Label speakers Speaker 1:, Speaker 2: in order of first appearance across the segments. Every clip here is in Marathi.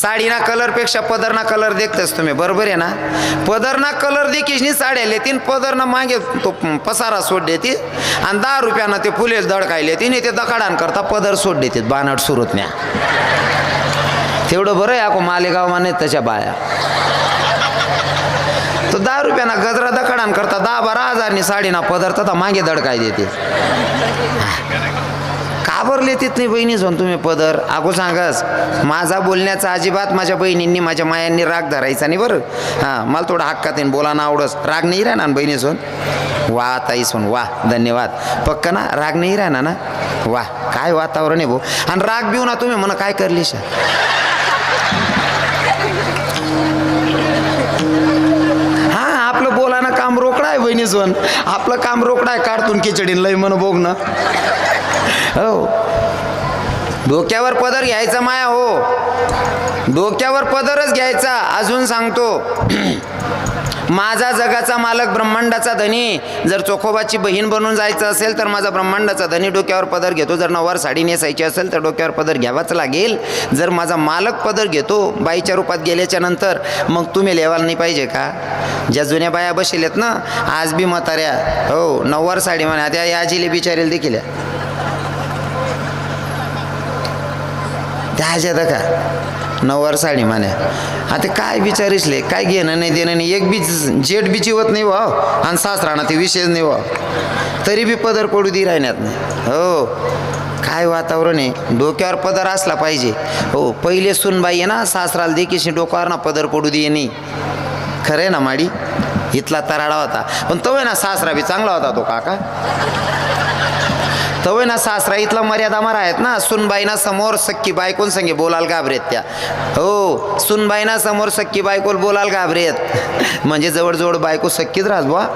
Speaker 1: साडीना कलरपेक्षा पदरना कलर देखतेस तुम्ही. बरोबर आहे ना? पदरना कलर देखील साड्या लेतीन पदरना मागे तो पसारा सोड देते आणि दहा रुपयानं ते फुले दडकायले तिने ते दकाडान करता पदर सोड देतात बानट सुरत न्या तेवढं बरं आहे ako मालेगाव माने त्याच्या बाया. तो दहा रुपयाना गजरा दकाडान करता दहा बारा हजारनी साडीना पदर तर मागे दडकाय देते. घाबरले बरं नाही बहिणी जाऊन तुम्ही पदर. अगो सांगस माझा बोलण्याचा अजिबात माझ्या बहिणींनी माझ्या मायांनी राग धरायचा नाही बरं. हां मला थोडं हक्कात येईन बोला ना आवडस. राग नाही राहणार ना बहिणी वा ताई वा धन्यवाद. पक्क ना राग नाही राहणार ना? वा काय वातावरण आहे भाऊ आणि राग बिऊ ना तुम्ही म्हणा काय करली शा हा आपलं काम रोकडं आहे बहिणी आपलं काम रोकडं आहे काढतून खिचडी लय म्हण बघ ना हो. डोक्यावर पदर घ्यायचा माया हो. डोक्यावर पदरच घ्यायचा अजून सांगतो. माझा जगाचा मालक ब्रह्मांडाचा धनी. जर चोखोबाची बहीण बनून जायचं असेल तर माझा ब्रह्मांडाचा धनी डोक्यावर पदर घेतो. जर नवार साडी नेसायची असेल तर डोक्यावर पदर घ्यावाच लागेल. जर माझा मालक पदर घेतो बाईच्या रूपात गेल्याच्यानंतर मग तुम्ही लेवाल नाही पाहिजे का? ज्या जुन्या बाया बसेलेत ना आज बी म्हाताऱ्या हो नववार साडी म्हणा त्या या जिले बिचारेल देखील. त्या ह्याच्यात का? नववार साडी म्हण्या आता काय विचारिसले? काय घेणं नाही देणं नाही. एक बी जेट बी चिवत नाही वा आणि सासराणा ते विषयच नाही वा तरी बी पदर पडू दे राहण्यात नाही. हो. काय वातावरण आहे? डोक्यावर पदर असला पाहिजे. हो पहिले सुनबाई आहे ना सासराला देखील डोक्यावर ना पदर पडू दे नाही खरं आहे ना माडी? इथला तराडा होता. पण तो आहे ना सासरा बी चांगला होता तो काका. तवय ना सासरा इथला मर्यादा मारा आहेत ना. सुनबाईना समोर सक्की बायकोन संगे बोलाल घाबरेत त्या. हो सुनबाईना समोर सक्की बायकोल बोलाल घाबरेत. म्हणजे जवळजवळ बायको सक्कीच राहत बा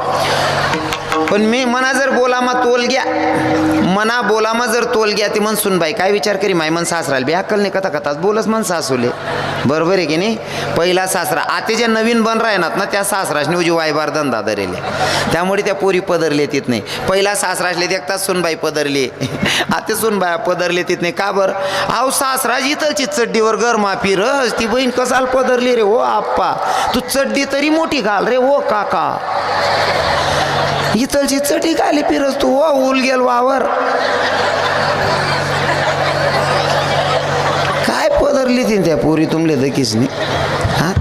Speaker 1: पण मी मना जर बोलामा तोल घ्या. मना बोलामा जर तोल घ्या ती मन सुनबाई काय विचार करी माय मन सासराल बी अक्कल नाही कथा कथाच बोलच मन सासूले. बरोबर आहे की नाही? पहिला सासरा आता जे नवीन बन राहणार ना त्या सासराशने उजी वायबार धंदा धरेले. त्यामुळे त्या पोरी पदरले तिथ नाही. पहिला सासराशले देखताच सुनबाई पदरली. आता सुनबाया पदरले तिथ नाही. का बरं? आव सासरा इथलची चड्डीवर गरमा रस ती बहीण कसाल पदरली रे हो आप्पा. तू चड्डी तरी मोठी घाल रे हो काका. इथलची चटी खाली फिरस तू वा उल गेल वावर. काय पदरली ती त्या पोरी तुमले दकीसनी नाही हा?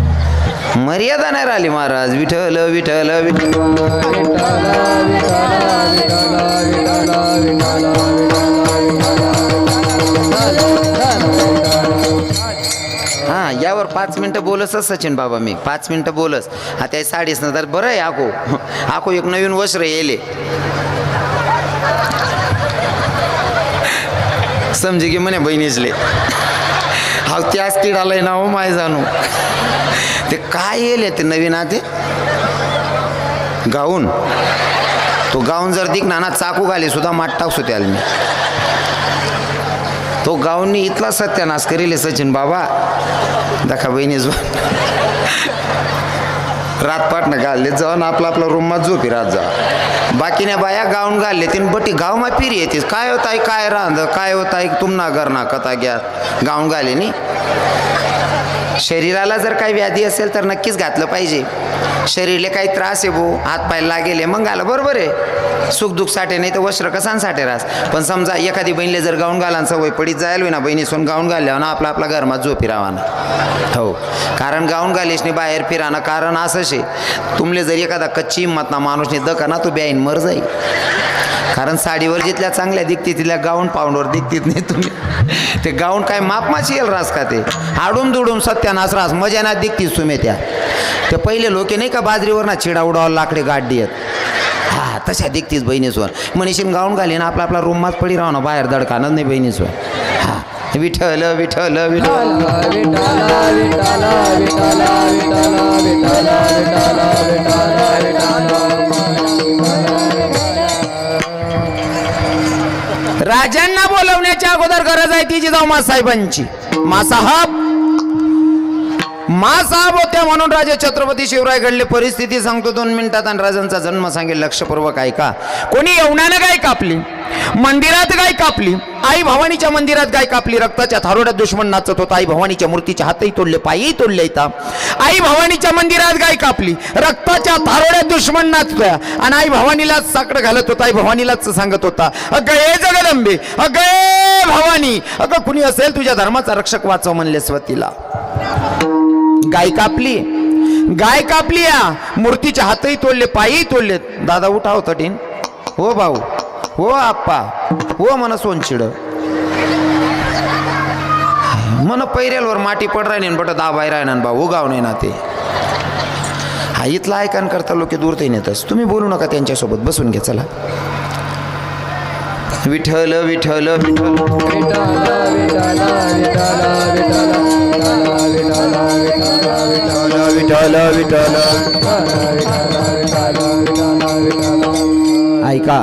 Speaker 1: मर्यादा नाही राहिली महाराज. विठल विठल विठल बरोबर पाच मिनटं बोलस सचिन बाबा मी. पाच मिनटं बोलस. आता साडीच ना तर बरं आहे आको आको एक नवीन वस्त्र येले. समजे की म्हणे बहिणीचले हा त्याच तिडालय ना हो माय जाणू. ते काय येले ते नवीन आते गाऊन. तो गाऊन जर दिक ना चाकू घाली सुद्धा माठ टाकसो त्याला मी. तो गावनी इथला सत्यानाश करेल सचिन बाबा. दाखा बहिणीच रातपाटनं घालले जाऊन आपला आपला रूममा झोपी राहत जा. बाकीने बाया गाऊन घालले तीन बटी गावमा फिरी येते. काय होत आहे काय रांद काय होत आहे तुमना घरना कथा घ्या गाऊन घाले नी शरीराला जर काही व्याधी असेल तर नक्कीच घातलं पाहिजे. शरीरले काही त्रास आहे भो हातपायला पाय लागेले मग घाला बरोबर आहे. सुखदुःख साठे नाही तर वस्त्र कसान साठे रास. पण समजा एखादी बहिणीले जर गाऊन घालान सवय पडीत जायला ना बहिणी सोन गाऊन घालल्या ना आपला आपला घरमा जो फिरावाना. हो. कारण गाऊन घालीसने बाहेर फिराना कारण असं शे तुमले जर एखादा कच्ची हिंमत ना माणूसने दका ना तो ब्याईन मर जाई कारण साडीवर जिथल्या चांगल्या दिखते तिथल्या गाऊन पाऊंडवर दिखतीत नाही तुम्ही ते गाऊन काय मापमाची येईल रास का ते आडूम दुडूम सत्यानाश रास मजा ना दिखतीस तुम्ही त्या ते पहिले लोके नाही का बाजरीवर ना चिडा उडावर लाकडे गाडी आहेत हा तशा दिखतीस बहिणीसवर मनीषीन गाऊन घाली ना आपला आपला रूममाच पडी राहा ना बाहेर दडकानच नाही बहिणीसवर हा विठ्ठल विठ्ठल विठ्ठल राजांना बोलवण्याच्या अगोदर गरज आहे ती जिजाऊ मासाहेबांची. मासाहब मा होत्या म्हणून राजे छत्रपती शिवराय घडले परिस्थिती सांगतो दोन मिनिटात आणि राजांचा जन्म सांगेल लक्षपूर्वक ऐका. कोणी येवण्यानं गाय कापली? मंदिरात गाय कापली? आई भवानीच्या मंदिरात गाय कापली? रक्ताच्या थारोड्यात दुश्मन नाचत होता. आई भवानीच्या मूर्तीच्या हातही तोडले पायही तोडले येतात आई भवानीच्या मंदिरात गाय कापली. रक्ताच्या थारोड्यात दुश्मन नाचतोया. आणि आई भवानीला साकडं घालत होता. आई भवानीलाच सांगत होता अगं ए जगदंबे अगं ए भवानी अगं कुणी असेल तुझ्या धर्माचा रक्षक वाचव म्हणले स्वतीला. गाय कापली. गाय कापली या. मूर्तीचे हातही तोडले पायही तोडले. दादा उठाव हो तटीन. हो भाऊ. हो आप्पा. हो मन सोनचिड. मन पैरेलवर माटी पड राहिने बट दाबाय राहिना भाऊ उगाव नाही ना ते हा इथला ऐकान करता लोक दूर ते नेतस. तुम्ही बोलू नका त्यांच्यासोबत. बसून घे चला. विठ्ठल विठ्ठल विठ्ठल. विठ्ठल विठ्ठल. ऐका.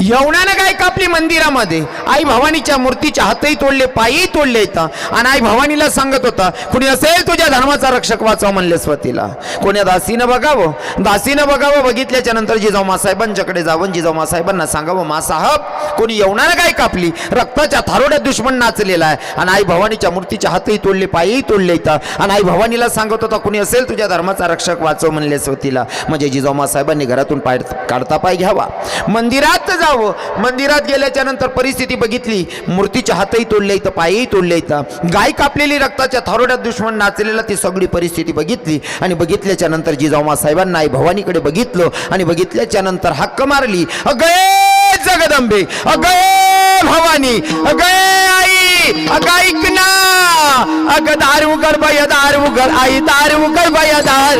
Speaker 1: यवनानं आपली मंदिरामध्ये. आई भवानीच्या मूर्तीच्या हातही तोडले पायही तोडले इथं. आणि आई भवानीला सांगत होता कुणी असेल तुझ्या धर्माचा रक्षक वाचव म्हणले स्वतीला. कोण्या दासीनं बघावं? दासीनं बघावं बघितल्याच्या नंतर जिजाऊ मासाहेबांच्याकडे जावं जिजाऊ मासाहेबांना सांगावं मासाहब कोणी यवनानं काय कापली? रक्ताच्या थारोड्यात दुश्मन नाचलेला आहे. आणि आई भवानीच्या मूर्तीच्या हातही तोडले पायही तोडले इथं. आणि आई भवानीला सांगत होता कुणी असेल तुझ्या धर्माचा रक्षक वाचव म्हणले स्वतीला. म्हणजे जिजाऊ मासाहेबांनी घरातून पाय काढता पाय घ्यावा. मंदिरात जावं. मंदिरात गेल्याच्यानंतर परिस्थिती बघितली. मूर्तीच्या हातही तोडल्या इथं पायही तोडल्या इथं. गाय कापलेली रक्ताच्या थारोड्यात दुश्मन नाचलेला ती सगळी परिस्थिती बघितली. आणि बघितल्याच्या नंतर जिजाऊमा साहेबांना आई भवानीकडे बघितलं. आणि बघितल्याच्या नंतर हक्क मारली. अगय जगदंबे! अगय भवानी! अगय आई! अग ऐक ना! अग दारू उघड बाय दारू उघड आई दारू उघड बाय दार.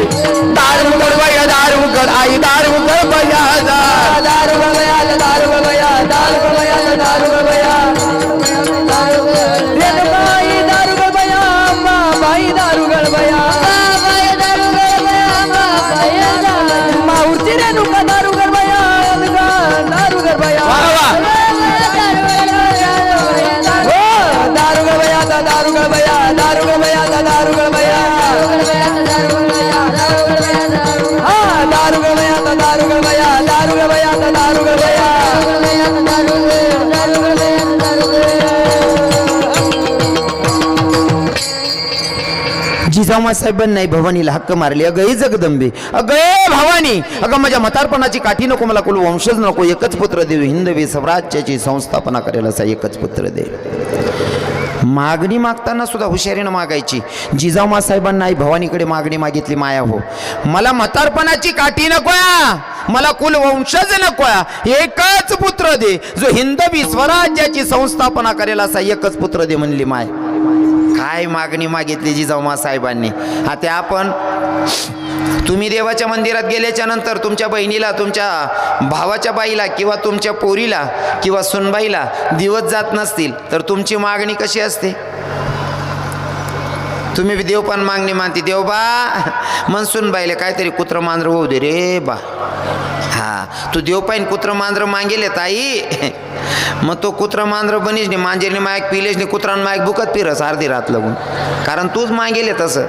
Speaker 1: दारू उघड बाय दारू उघड आई दारू. उघड बाय दारू
Speaker 2: दारू गया दारू. गया दारू
Speaker 1: जिजाऊ साहेबांना भवानीला हक्क मारली. अगं जगदंबे. अगं भवानी! अगं माझ्या म्हातारपणाची काठी नको मला कुल वंशज नको. एकच पुत्र देऊ. हिंदवी स्वराज्याची संस्थापना करेल असा एकच पुत्र दे. मागणी मागताना सुद्धा हुशारीनं मागायची. जिजामा साहेबांना आई भवानीकडे मागणी मागितली माया हो. मला म्हातारपणाची काठी नकोया. मला कुल वंशज नकोया. एकच पुत्र दे. जो हिंदवी स्वराज्याची संस्थापना करेल असा एकच पुत्र दे म्हणली माय. काय मागणी मागितली जिजाऊ साहेबांनी? आता आपण तुम्ही देवाच्या मंदिरात गेल्याच्यानंतर तुमच्या बहिणीला तुमच्या भावाच्या बाईला किंवा तुमच्या पोरीला किंवा सुनबाईला दिवस जात नसतील तर तुमची मागणी कशी असते? तुम्ही बी देव पण मागणी मानते. देव बा मनसून बाईले काहीतरी कुत्र मांजर होऊ दे रे बा. हा तू देव पाहिन कुत्र मांजर मांगेले ताई. मग तो कुत्र मांजर बनीस नाही मांजेरने मायक पिलेस नाही कुत्रान मायक बुकत फिरस अर्धी रात लागून. कारण तूच मागेले तसं.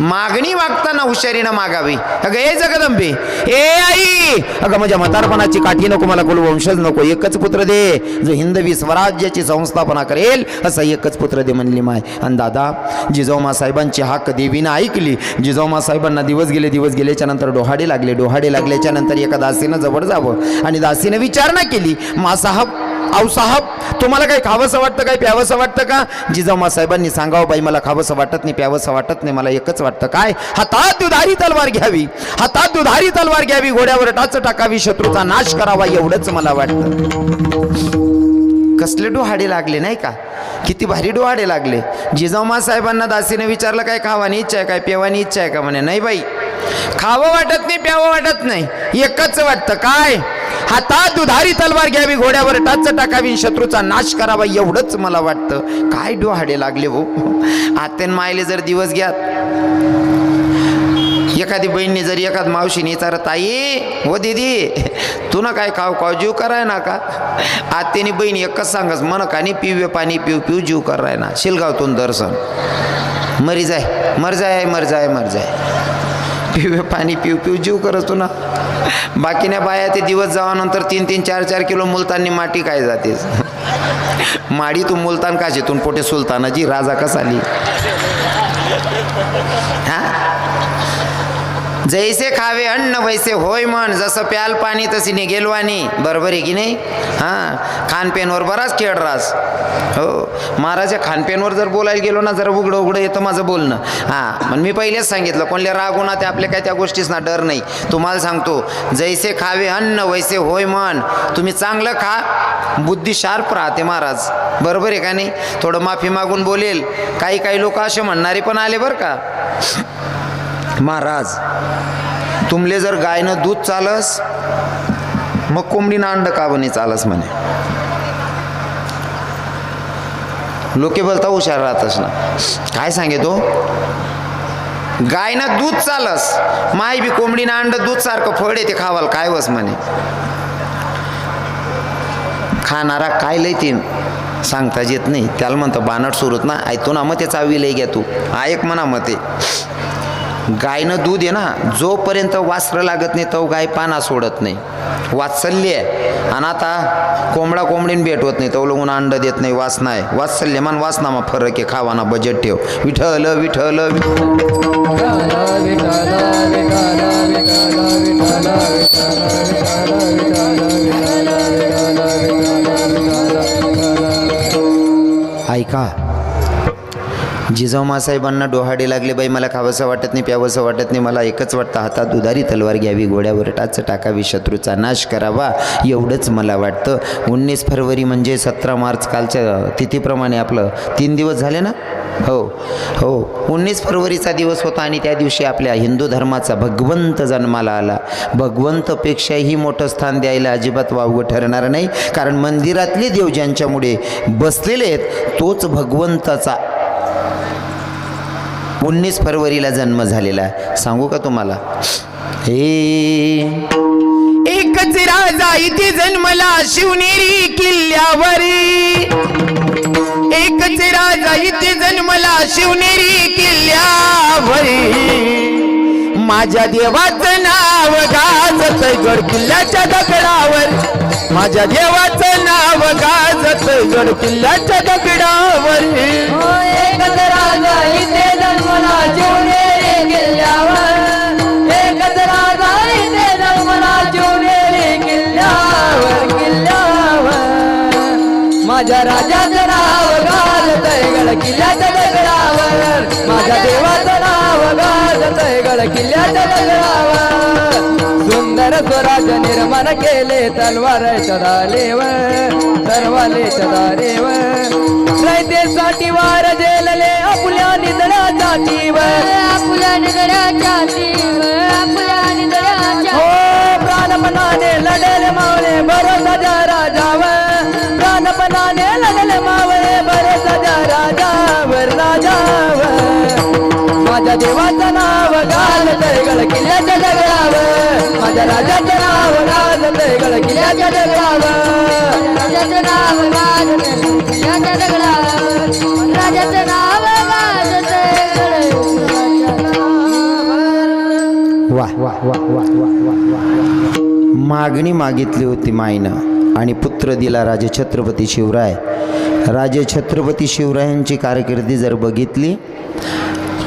Speaker 1: मागणी वागताना हुशारीनं मागावी. अगं ए जगदंबे ए आई! अगं माझ्या म्हातारपणाची काठी नको मला कुलवंशज नको एकच पुत्र दे. जो हिंदवी स्वराज्याची संस्थापना करेल असा एकच पुत्र दे म्हणली माय. आणि दादा जिजाऊमा साहेबांची हाक देवीनं ऐकली. जिजाऊमा साहेबांना दिवस गेले दिवस गेल्याच्यानंतर डोहाडे लागले डोहाडे लागल्याच्या नंतर एका दासीनं जवळ जावं. आणि दासीनं विचारणा केली मासा हा आऊ साहब तुम्हाला काही खावंसं वाटतं काही प्यावंसं वाटतं का? जिजामा साहेबांनी सांगावं बाई मला खावंसं वाटत नाही प्यावंसं वाटत नाही मला एकच वाटतं काय? हातात दुधारी तलवार घ्यावी हातात दुधारी तलवार घ्यावी घोड्यावर टाच टाकावी शत्रूचा नाश करावा एवढंच मला वाटतं. कसले डोहाडे लागले नाही का? किती भारी डोहाडे लागले. जिजाऊमा साहेबांना दासीने विचारलं काय खावानी इच्छा आहे काय पेवानी इच्छा आहे? का म्हणे नाही बाई. खावं वाटत नाही प्यावं वाटत नाही. एकच वाटतं काय? हातात दुधारी तलवार घ्यावी घोड्यावर टाच टाकावी शत्रूचा नाश करावा एवढंच मला वाटतं. काय डोहाडे लागले हो? आत्यान मायले जर दिवस घ्यात. एखादी बहिणी जर एखाद मावशीने विचारत ताई हो दीदी तू ना काय खाऊ खाऊ जीव कराय ना का? आत्याने बहीण एकच सांगस मन का नाही पिवे पाणी पिऊ पिऊ जीव कराय ना. शिलगावतून दर्शन. मरी जाय मर जाय मर जाय मर जाय. पिवे पाणी पिऊ पिऊ जीव करतो ना. बाकीने बाया ते दिवस जावानंतर तीन तीन चार चार किलो मुलतानी माटी काय जातेस. माडी तू मुलतान काशीतून पोटे सुलतानाची राजा कसा आली हा? जैसे खावे अन्न वैसे होय म्हण जसं प्याल पाणी तशी निघेलवाणी बरोबर आहे की नाही? हां. खानपेनवर बराच खेळ रास हो. महाराजा खानपेनवर जर बोलायला गेलो ना जरा उघडं उघडं येतं माझं बोलणं. हां. मग मी पहिलेच सांगितलं कोणल्या रागू ना ते आपल्या काय त्या गोष्टीच ना डर नाही. तुम्हाला सांगतो जैसे खावे अन्न वैसे होय म्हण तुम्ही चांगलं खा. बुद्धी शार्प राहते महाराज. बरोबर आहे का नाही? थोडं माफी मागून बोलेल. काही काही लोक असे म्हणणारे पण आले बरं का? महाराज तुमले जर गायनं दूध चालस मग कोंबडीनं अंड का बने चालस म्हणे? लोके बोलता हुशार राहतस ना. काय सांगेतो? गायनं दूध चालस माय बी कोंबडीनं अंड दूध सारखं फळ येते खावाल काय वस म्हणे? खाणारा काय लय तीन सांगताच येत नाही. त्याला म्हणतं बानट सुरूत ना ऐकतो ना मग ते चावी लय घ्या तू. ऐक म्हणा मग ते गायनं दूध आहे ना जोपर्यंत वासरं लागत नाही तो गाय पाना सोडत नाही. वात्सल्य आहे. आणि आता कोंबडा कोंबडीन भेट होत नाही तो लोगून अंड देत नाही वासना आहे. वात्सल्य मान वासना मग फरक आहे खावाना बजेट ठेव. विठल विठल ऐका जिजाऊ मासाहेबांना डोहाडे लागले बाई मला खावंसं वाटत नाही प्यावंसं वाटत नाही मला एकच वाटतं हातात दुधारी तलवार घ्यावी घोड्यावर टाच टाकावी शत्रूचा नाश करावा एवढंच मला वाटतं. उन्नीस फरवरी म्हणजे सतरा मार्च कालच्या तिथीप्रमाणे आपलं तीन दिवस झाले ना? हो हो. उन्नीस फरवरीचा दिवस होता आणि त्या दिवशी आपल्या हिंदू धर्माचा भगवंत जन्माला आला. भगवंतपेक्षाही मोठं स्थान द्यायला अजिबात वावगं ठरणार नाही कारण मंदिरातले देव ज्यांच्यामुळे बसलेले आहेत तोच भगवंताचा उन्नीस फरवरीला जन्म झालेला आहे. सांगू का तुम्हाला? हे एकच राजा इथे जन्मला शिवनेरी किल्ल्यावरी. एकच राजा इथे जन्मला शिवनेरी किल्ल्यावरी. माझ्या देवाचं नाव गाजत गड किल्ल्याच्या दगडावर. माझ्या देवाचं नाव गाजत गड किल्ल्याच्या दगडावर.
Speaker 2: माझ्या राजाचं नाव गाजतय गड किल्ल्याच्या दगडावर. माझ्या देवाचं नाव गाजतय गड किल्ल्याच्या दगडावर. सुंदर स्वराज निर्माण केले तलवारच्या दालेवर तरवालेच्या दारेवर रयतेसाठी वार जेलले आपुल्या निधड्याच्या टीवर
Speaker 3: आपुल्या निगड्याच्या तीवर आपुल्या निगड्याच्या
Speaker 2: हो प्राणपणाने लढले मावळे भरोसा राजावर प्राणपणाने लढले मावळे बरे सजा राजावर राजावर. माझ्या देवाचं नाव गाल गड किल्ल्याच्या दगडावर. माझ्या राजाचं नाव गाल गड किल्ल्याच्या दगडावर.
Speaker 3: राजाचं नाव गाल किल्ल्याच्या दगडावर. राजाचं नाव गाजत
Speaker 1: वा वा वा वा वा वा वा मागणी मागितली होती माईनं. आणि पुत्र दिला राजे छत्रपती शिवराय. राजे छत्रपती शिवरायांची कारकिर्दी जर बघितली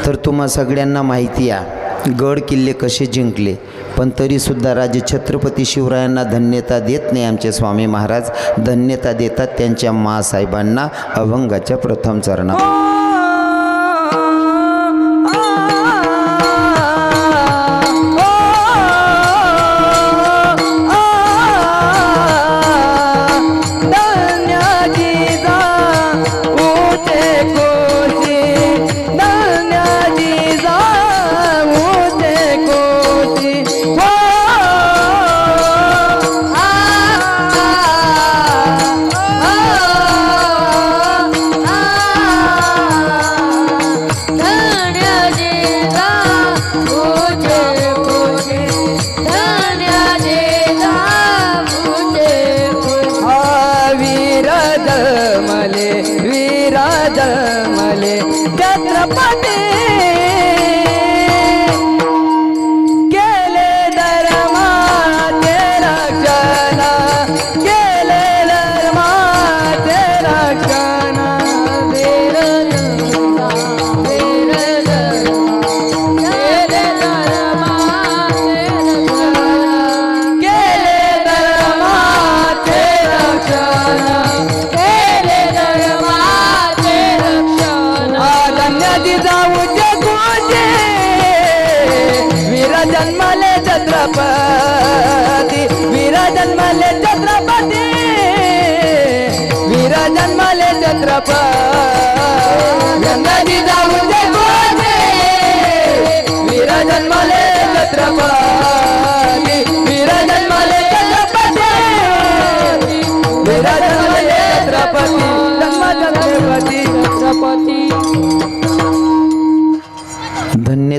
Speaker 1: तर तुम्हा सगळ्यांना माहिती आहे गड किल्ले कसे जिंकले. पण तरीसुद्धा राजे छत्रपती शिवरायांना धन्यता देत नाही आमचे स्वामी महाराज. धन्यता देतात त्यांच्या मासाहेबांना अभंगाच्या प्रथम चरणा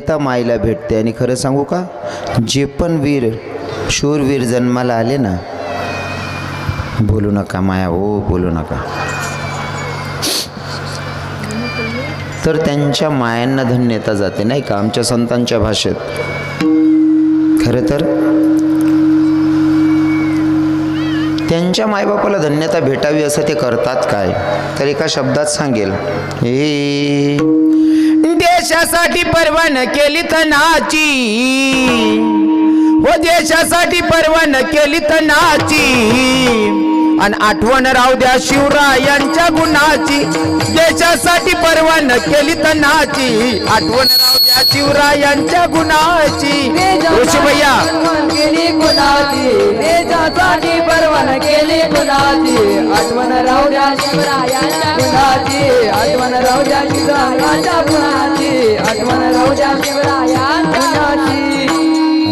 Speaker 1: धन्यता मायला भेटते. आणि खरं सांगू का? जे पण वीर शूरवीर जन्माला आले ना बोलू नका माया हो बोलू नका. तर त्यांच्या मायांना धन्यता जाते नाही का? आमच्या संतांच्या भाषेत. खरं तर? त्यांच्या मायबापाला धन्यता भेटावी असं ते करतात काय? तर एका शब्दात सांगेल हे देशासाठी परवान केली तनाची. हो देशासाठी परवान केली तनाची. आणि आठवण राहू द्या शिवरायांच्या गुणाची. देशासाठी परवान केली तनाची. आठवण राहू शिवरायांच्या गुणाची. ऋषीभैया.
Speaker 2: केली कुणाची देशासाठी परवान केली कुणाची आठवण राहू द्या
Speaker 3: शिवरायांच्या
Speaker 2: कुणाची आठवण राहू द्या शिवरायांच्या कुणाची आठवण राहू द्या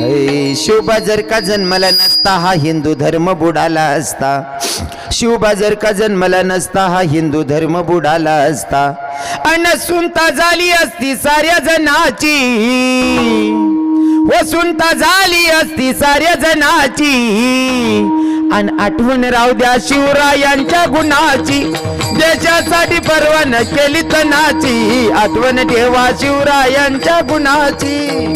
Speaker 1: ऐ, शिवबा जर का जन्मला नसता हा हिंदू धर्म बुडाला असता. शिवबा जर का जन्मला नसता हा हिंदू धर्म बुडाला असता. अन सुनता झाली असती साऱ्या जनाची. व सुनता झाली असती साऱ्या जनाची. अन आठवण राहू द्या शिवरायांच्या गुणाची. देशासाठी परवान केली तनाची. आठवण ठेवा शिवरायांच्या गुणाची.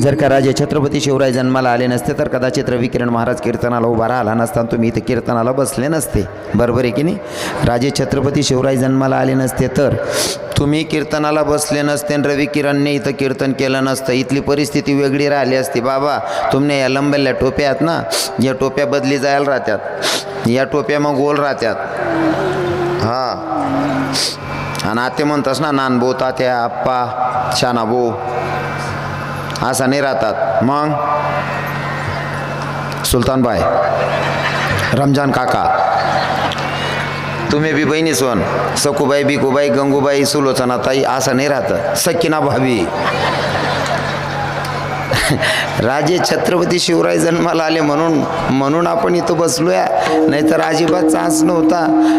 Speaker 1: जर का राजे छत्रपती शिवराय जन्माला आले नसते तर कदाचित रविकिरण महाराज कीर्तनाला उभा राहिला नसता. आणि तुम्ही इथे कीर्तनाला बसले नसते. बरोबर आहे की नाही? राजे छत्रपती शिवराय जन्माला आले नसते तर तुम्ही कीर्तनाला बसले नसते आणि रविकिरणने इथं कीर्तन केलं नसतं. इथली परिस्थिती वेगळी राहिली असती. बाबा तुमने या लंबेल्या टोप्या आहेत ना या टोप्या बदली जायला राहत्यात. या टोप्या मग गोल राहत्यात. हा. आणि आते म्हणतास ना नानबो तात्या आप्पा शानाबो असा नाही राहतात. मग? सुलतानबाई रमजान काका तुम्ही बी बहिणी सोन सकूबाई बिकूबाई गंगूबाई सुलोचनाताई असं नाही राहतं. सकिना भाभी. राजे छत्रपती शिवराय जन्माला आले म्हणून म्हणून आपण इथं बसलोया. नाहीतर अजिबात चान्स नव्हता.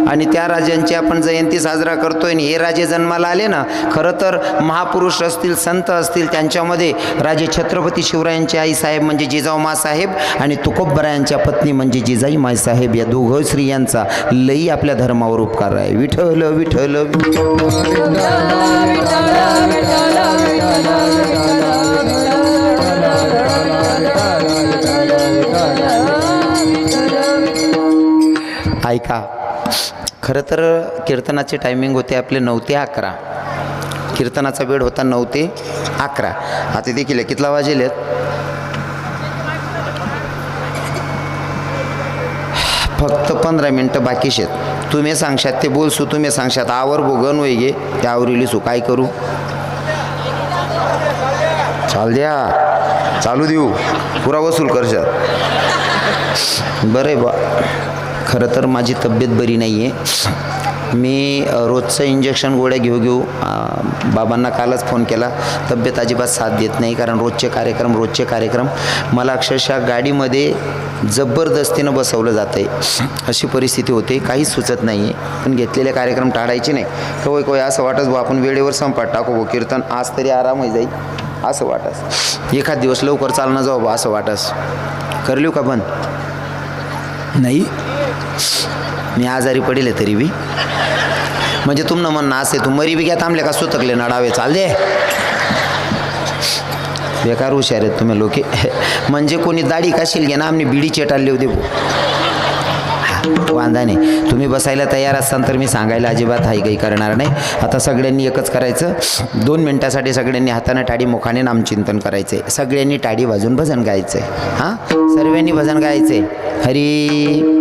Speaker 1: आणि त्या राजांची आपण जयंती साजरा करतोय आणि हे राजे जन्माला आले ना खरं तर महापुरुष असतील संत असतील त्यांच्यामध्ये राजे छत्रपती शिवरायांचे आई साहेब म्हणजे जिजाऊ मासाहेब आणि तुकोबरायांच्या पत्नी म्हणजे जिजाई मायसाहेब या दोघं स्त्रियांचा लई आपल्या धर्मावर उपकार आहे. विठल विठल विठल ऐका. खरं तर कीर्तनाचे टायमिंग होते आपले नऊ ते अकरा. कीर्तनाचा वेळ होता नऊ ते अकरा. आता देखील कितला वाजेलेत फक्त पंधरा मिनटं बाकी शेत तुम्ही सांगशात ते बोलसू तुम्ही सांगशात आवर भोगन वय गे त्या सू काय करू? चाल द्या. चालू देऊ. पुरा वसूल करशात. बरे आहे बा. खरं तर माझी तब्येत बरी नाही आहे मी रोजचं इंजेक्शन गोळ्या घेऊ घेऊ बाबांना कालच फोन केला. तब्येत अजिबात साथ देत नाही कारण रोजचे कार्यक्रम रोजचे कार्यक्रम. मला अक्षरशः गाडीमध्ये जबरदस्तीनं बसवलं जातं आहे अशी परिस्थिती होते. काहीच सुचत नाही आहे पण घेतलेले कार्यक्रम टाळायचे नाही. कवय कवय असं वाटत भाऊ आपण वेळेवर संपात टाकू भाऊ कीर्तन आज तरी आरामही जाईल. असं वाटस एखाद दिवस लवकर चालणं जाऊ बा असं वाटस करलीव का बंद? नाही. मी आजारी पडेल तरी बी. म्हणजे तुमनं म्हणणं असे तू मरी बी घ्या थांबले का सुतकले नडावे? चाल दे. बेकार हुशार आहेत तुम्ही लोके. म्हणजे कोणी दाढी काशील घे ना आम्ही बिडी चेटाळली होते वांदा नाही. तुम्ही बसायला तयार असाल तर मी सांगायला अजिबात हाय काही करणार नाही. आता सगळ्यांनी एकच करायचं. दोन मिनटासाठी सगळ्यांनी हाताने टाडी मुखाने नामचिंतन करायचं आहे सगळ्यांनी टाडी वाजून भजन गायचं आहे हां? सर्वांनी भजन गायचं आहे हरी.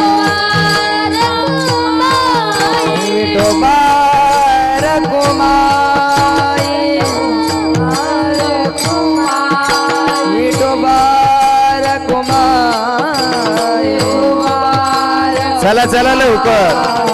Speaker 2: चला लवकर.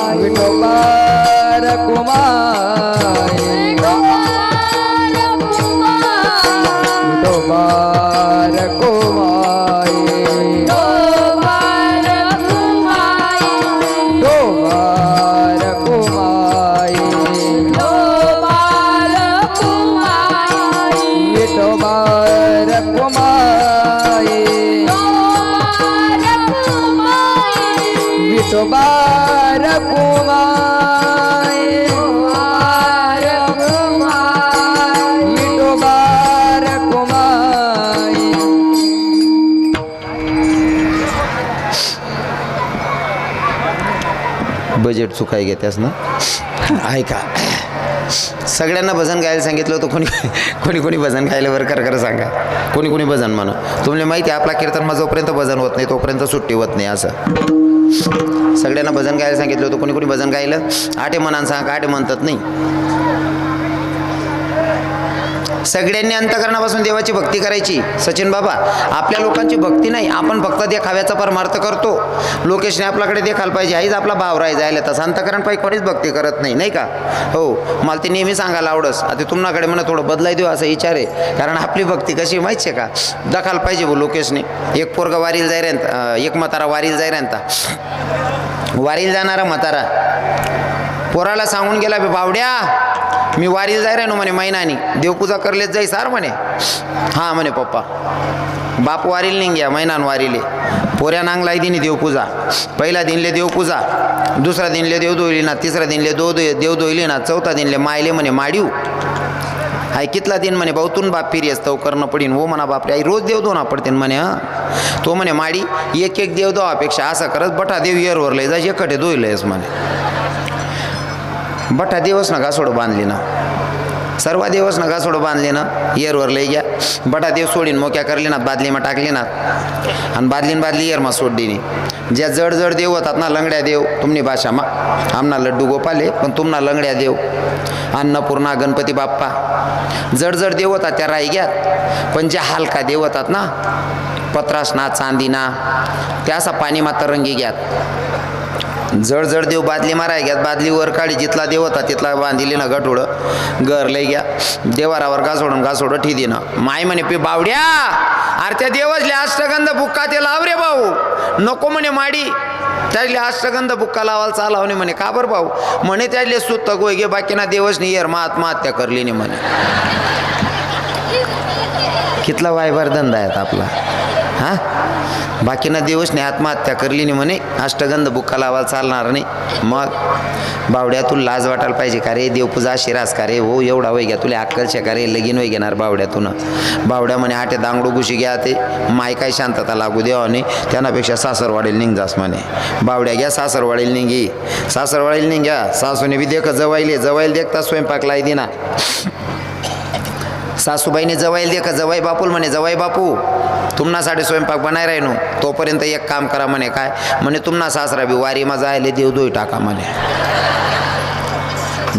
Speaker 1: बजेट चुकाय घेत्यास ना? ऐका सगळ्यांना भजन गायला सांगितलं होतं कोणी कोणी कोणी भजन गायला बरं कर कर सांगा. कोणी कोणी भजन म्हणा. तुम्हाला माहिती आहे आपला कीर्तन जोपर्यंत भजन होत नाही तोपर्यंत सुट्टी होत नाही असं. सगळ्यांना भजन गायला सांगितलं होतं कोणी कोणी भजन गायलं? आठे मनानं सांगा आठे म्हणतात नाही. सगळ्यांनी अंतकरणापासून देवाची भक्ती करायची. सचिन बाबा आपल्या लोकांची भक्ती नाही आपण फक्त देखाव्याचा परमार्थ करतो. लोकेशने आपल्याकडे देखायला पाहिजे आईच आपला भाव राही जायला तसं अंतकरण पाहिजे कोणीच भक्ती करत नाही नाही का? हो मला ते नेहमी सांगायला आवडस. आता तुम्हाकडे म्हणा थोडं बदलाय देऊ असं विचार आहे. कारण आपली भक्ती कशी माहिती आहे का? दखाल पाहिजे भाऊ लोकेशने. एक पोरगा वारील जाय एक मतारा वारील जाय वारील जाणारा मतारा पोराला सांगून गेला बे बावड्या मी वारीला जाय राहिनो म्हणे महिनानी देवपूजा करलेच जाई सार म्हणे. हां म्हणे पप्पा. बाप वारील नाही घ्या महिनान वारीले. पोऱ्या नांगलाई दिनी देवपूजा. पहिला दिनले देवपूजा दुसरा दिनले देव ना तिसरा दिनले दो देव दोयली ना चौथा दिनले मायले म्हणे माडीव. हाय कितला दिन म्हणे भाऊ बाप फिरी असतो करणं पडीन. हो म्हणा बापरे आई रोज देव दोना पडते म्हणे हां. तो म्हणे माडी एक एक देव अपेक्षा असा करत बटा देव येरवरले जायचे एकटे दोयलंयस म्हणे. बठा दिवस ना घासोड बांधली ना. सर्व दिवस ना घासोड बांधली ना. येरवर लई घ्या. बटा देव सोडीन मोक्या करली ना बादलीमा टाकली ना. आणि बादलीन बादली येरमा सोडली ज्या जड जड देव होतात ना लंगड्या देव तुमनी भाषामा. आमना लड्डू गोपाले पण तुमना लंगड्या देव. अन्नपूर्णा गणपती बाप्पा. जड जड देव होतात त्या राही घ्यात पण ज्या हलका देव होतात ना पत्रासना चांदीना त्या असा पाणी मात्र रंगी घ्यात जड जड देव बादली माराय घ्यात बादली वर काढी जिथला देव होता तिथला बांधिली ना गठुडं. घर लय घ्या. देवारावर घासोडून घासोडं ठी देणं माय म्हणे पे बावड्या अरे त्या देवसले अष्टगंध बुक्का ते लाव रे भाऊ. नको म्हणे माडी. त्यातले अष्टगंध बुक्का लावायला चालाव नाही म्हणे. का बरं भाऊ? म्हणे त्यातले सुत्त गोय बाकी बाकीना देवसनी येर मग आत्महत्या करली नाही म्हणे. कितला वायभार धंदा आहेत आपला? हां? बाकीना दिवसने आत्महत्या करली नाही म्हणे अष्टगंध बुक्का लावायला चालणार नाही. मग? बावड्या लाज वाटायला पाहिजे का रे? देवपूजा शिरास का रे? हो एवढा वय घ्या तुला अक्कलच्या का रे? लगीन वय घेणार बावड्यातून. बावड्या म्हणे आटे दांगडू घुशी घ्या ते. माय काय शांतता लागू देवाने त्यानापेक्षा निघ जास म्हणे. बावड्या घ्या सासरवाडील निघी. सासरवाडील निघ्या. सासूने बी देख जवायले जवायला देखता स्वयंपाक लाई दिना. सासूबाईने जवाईल दे का? जवाई बापूल म्हणे जवाई बापू. तुम्हासाठी स्वयंपाक बनाय राहिनो. तोपर्यंत एक काम करा म्हणे काय? म्हणे तुमना सासरा बी वारी माझा आले देव दोई टाका म्हणे.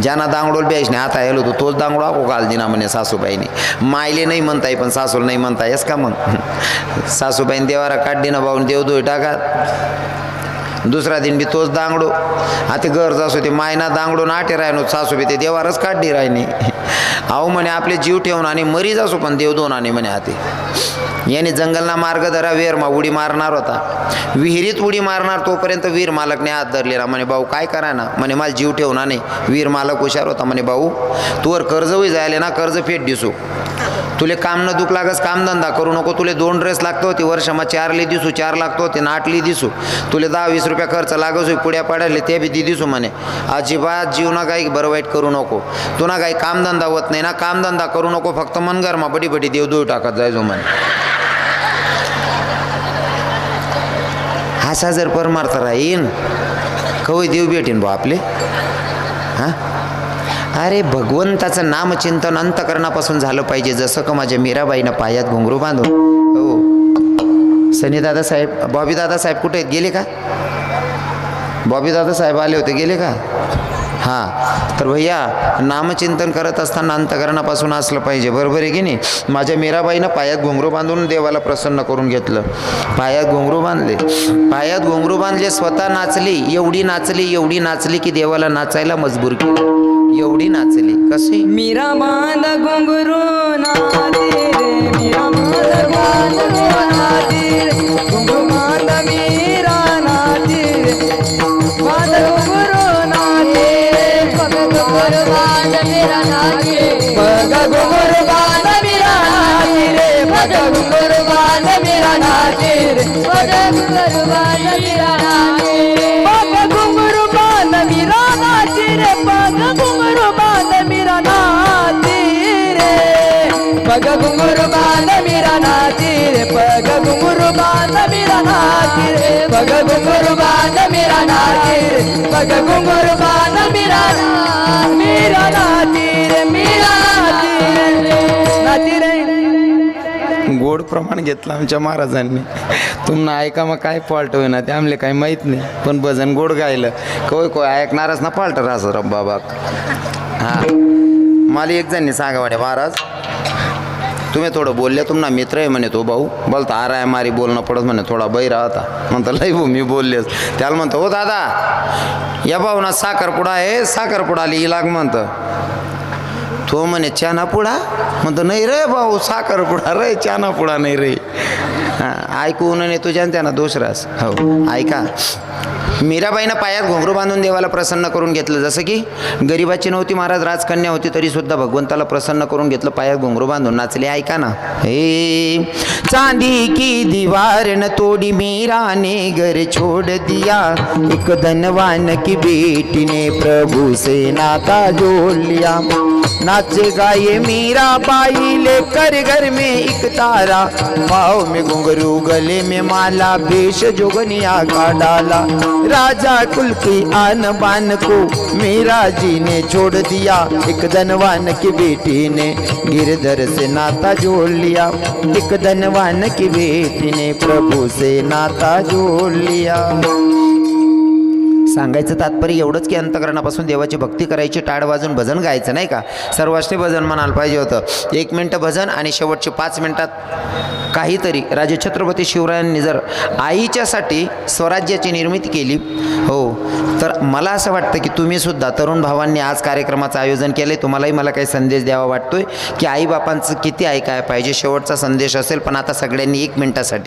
Speaker 1: ज्यांना दांगडोल बेस नाही आता आलो तो तोच दांगडो आको घाल दिना म्हणे सासूबाईने. मायले नाही म्हणताय पण सासूला नाही म्हणता येस का मग? सासूबाईने देवारा काढ दिना भाऊन देव दोई टाका. दुसरा दिन बी तोच दांगडो. आता गरज असो ते मायना दांगडो नाटे राहिनो सासू बी ते देवारच काढली राहिनी. अहो म्हणे आपले जीव ठेवून आणि मरीज असो पण देव दोन आणि म्हणे आते. याने जंगलना मार्ग धरा वीरमा उडी मारणार होता. विहिरीत उडी मारणार तोपर्यंत वीर मालकने हात धरलेला. म्हणे भाऊ काय करा ना म्हणे मला जीव ठेवणार नाही वीर मालक हुशार होता. म्हणे भाऊ तूवर कर्ज होई जायले ना कर्ज फेट दिसू. तुले काम न दुख लागस कामधंदा करू नको. तुले दोन ड्रेस लागतो होती वर्षामा चारली दिसू चार लागतो होते नाटली आठली दिसू. तुले दहा वीस रुपया खर्च लागस होई पुड्या ते बी ती दिसू म्हणे. अजिबात जीवना काही बरं वाईट करू नको. तुना काही कामधंदा होत नाही ना कामधंदा करू नको फक्त मनगरमा बडी बडी देव देव टाकत जायचो म्हणे. असा जर परमार्थ राहीन कवय देव भेटीन बा आपले. हां? अरे भगवंताचं नामचिंतन अंतकरणापासून झालं पाहिजे जसं का माझ्या मीराबाईनं पायात घुंगरू बांधून. हो. सनी दादा साहेब बॉबी दादा साहेब कुठे आहेत? गेले का? बॉबी दादा साहेब आले होते गेले का? हां. तर भैया नामचिंतन करत असताना अंतकरणापासून असलं पाहिजे बरोबर आहे की नाही? माझ्या मीराबाईनं पायात घुंगरू बांधून देवाला प्रसन्न करून घेतलं. पायात घुंगरू बांधले. पायात घुंगरू बांधले स्वतः नाचली एवढी नाचली एवढी नाचली की देवाला नाचायला मजबूर केली. एवढी नाचली. कशी?
Speaker 2: मीरा बांध घुंगरू नाची रे. मीरा बांध घुंगरू नाची रे. घुंगरू बांध मीरा नाची रे. बांध घुंगरू नाची रे.
Speaker 3: पग घुंगरू बांध मीरा नाचे
Speaker 2: पग घुंगरू बांध मीरा नाची रे. पग घुंगरू बांध मीरा नाची रे.
Speaker 3: पग घुंगरू बांध मीरा नाचे
Speaker 2: पग घुंगरू बांध मीरा नाची रे. रे पग घुंगरू बांध मीरा नाची रे पग घुंगरू बांध मीरा नाची रे पग घुंगरू बांध मीरा नाची रे पग रे मीरा रे नाची रे
Speaker 1: गोड प्रमाण घेतलं आमच्या महाराजांनी. तुम्हाला ऐका मग काय फॉल्ट होईना ते आमले काही माहीत नाही. पण भजन गोड गायलं. कोय कोय ऐकणारच ना फॉल्ट राहस बाबा हां. मला एक जणी सांगा वाटे महाराज. तुम्ही थोडं बोलले तुम्हाला मित्र आहे म्हणे तो भाऊ. बोलता आर आहे मारी बोलणं पडत म्हणे थोडा बैरा होता. म्हणतो लय भाऊ मी बोललेच. त्याला म्हणतो हो दादा या भाऊ ना साखरपुडा आहे साखरपुडा आली लाग म्हणतं. तो म्हणे चाना पुडा म्हणतो नाही रे भाऊ साखर पुडा रे चाना पुडा नाही रे. हां ऐकून नाही तुझ्या आणि त्यांना दोष हो ऐका. मीराबाईनं पायात घोंगरू बांधून देवाला प्रसन्न करून घेतलं. जसं की गरिबाची नव्हती महाराज राजकन्या होती तरी सुद्धा भगवंताला प्रसन्न करून घेतलं. पायात घोंगरू बांधून नाचले. ऐका ना. हे चांदी की दीवार न तोडी मीराने घर छोड़ दिया. एक धनवान की बेटी ने प्रभु से नाता जोड़ लिया. नाचे गाये मीरा बाई लेकर घर में एक तारा. पाव में घुंघरू गले में माला भेष जोगनिया का डाला. राजा कुल की आन बान को मीरा जी ने छोड़ दिया। एक धनवान की बेटी ने गिरधर से नाता जोड़ लिया। एक धनवान की बेटी ने प्रभु से नाता जोड़ लिया। सांगायचं तात्पर्य एवढंच की अंतकरणापासून देवाची भक्ती करायची टाळ वाजून भजन गायचं नाही का? सर्वाष्टी भजन म्हणायला पाहिजे होतं. एक मिनटं भजन आणि शेवटचे पाच मिनटात काहीतरी. राजे छत्रपती शिवरायांनी जर आईच्यासाठी स्वराज्याची निर्मिती केली हो. तर मला असं वाटतं की तुम्ही सुद्धा तरुण भावांनी आज कार्यक्रमाचं आयोजन केलं आहे तुम्हालाही मला काही संदेश द्यावा वाटतोय की आईबापांचं किती ऐकाय पाहिजे? शेवटचा संदेश असेल पण आता सगळ्यांनी एक मिनटासाठी.